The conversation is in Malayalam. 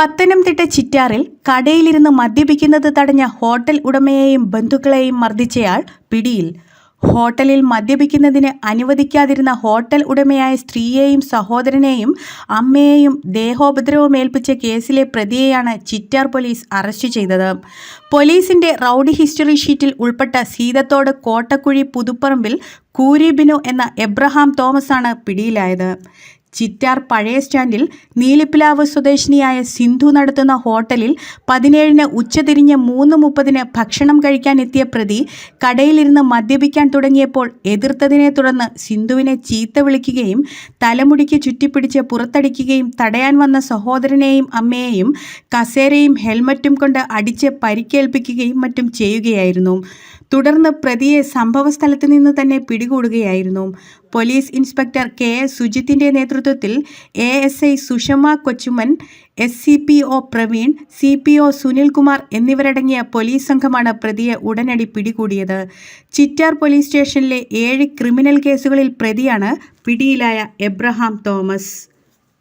പത്തനംതിട്ട ചിറ്റാറിൽ കടയിലിരുന്ന് മദ്യപിക്കുന്നത് തടഞ്ഞ ഹോട്ടൽ ഉടമയെയും ബന്ധുക്കളെയും മർദ്ദിച്ചയാൾ പിടിയിൽ. ഹോട്ടലിൽ മദ്യപിക്കുന്നതിന് അനുവദിക്കാതിരുന്ന ഹോട്ടൽ ഉടമയായ സ്ത്രീയെയും സഹോദരനെയും അമ്മയെയും ദേഹോപദ്രവം ഏൽപ്പിച്ച കേസിലെ പ്രതിയെയാണ് ചിറ്റാർ പോലീസ് അറസ്റ്റ് ചെയ്തത്. പോലീസിന്റെ റൌഡി ഹിസ്റ്ററി ഷീറ്റിൽ ഉൾപ്പെട്ട സീതത്തോട് കോട്ടക്കുഴി പുതുപ്പറമ്പിൽ കൂരിബിനു എന്ന എബ്രഹാം തോമസാണ് പിടിയിലായത്. ചിറ്റാർ പഴയ സ്റ്റാൻഡിൽ നീലിപ്പിലാവ് സ്വദേശിനിയായ സിന്ധു നടത്തുന്ന ഹോട്ടലിൽ പതിനേഴിന് ഉച്ചതിരിഞ്ഞ് മൂന്ന് മുപ്പതിന് ഭക്ഷണം കഴിക്കാൻ എത്തിയ പ്രതി കടയിലിരുന്ന് മദ്യപിക്കാൻ തുടങ്ങിയപ്പോൾ എതിർത്തതിനെ തുടർന്ന് സിന്ധുവിനെ ചീത്ത വിളിക്കുകയും തലമുടിക്ക് ചുറ്റിപ്പിടിച്ച് പുറത്തടിക്കുകയും തടയാൻ വന്ന സഹോദരനെയും അമ്മയെയും കസേരയും ഹെൽമറ്റും കൊണ്ട് അടിച്ച് പരിക്കേൽപ്പിക്കുകയും മറ്റും ചെയ്യുകയായിരുന്നു. തുടർന്ന് പ്രതിയെ സംഭവസ്ഥലത്ത് നിന്ന് തന്നെ പിടികൂടുകയായിരുന്നു. പോലീസ് ഇൻസ്പെക്ടർ കെ എസ് സുജിത്തിന്റെ നേതൃത്വത്തിൽ A S I Sushama Kochuman S C P O Praveen C P O Sunilkumar എന്നിവരടങ്ങിയ പോലീസ് സംഘമാണ് പ്രതിയെ ഉടനടി പിടികൂടിയത്. ചിറ്റാർ പോലീസ് സ്റ്റേഷനിലെ ഏഴ് ക്രിമിനൽ കേസുകളിൽ പ്രതിയാണ് പിടിയിലായ എബ്രഹാം തോമസ്.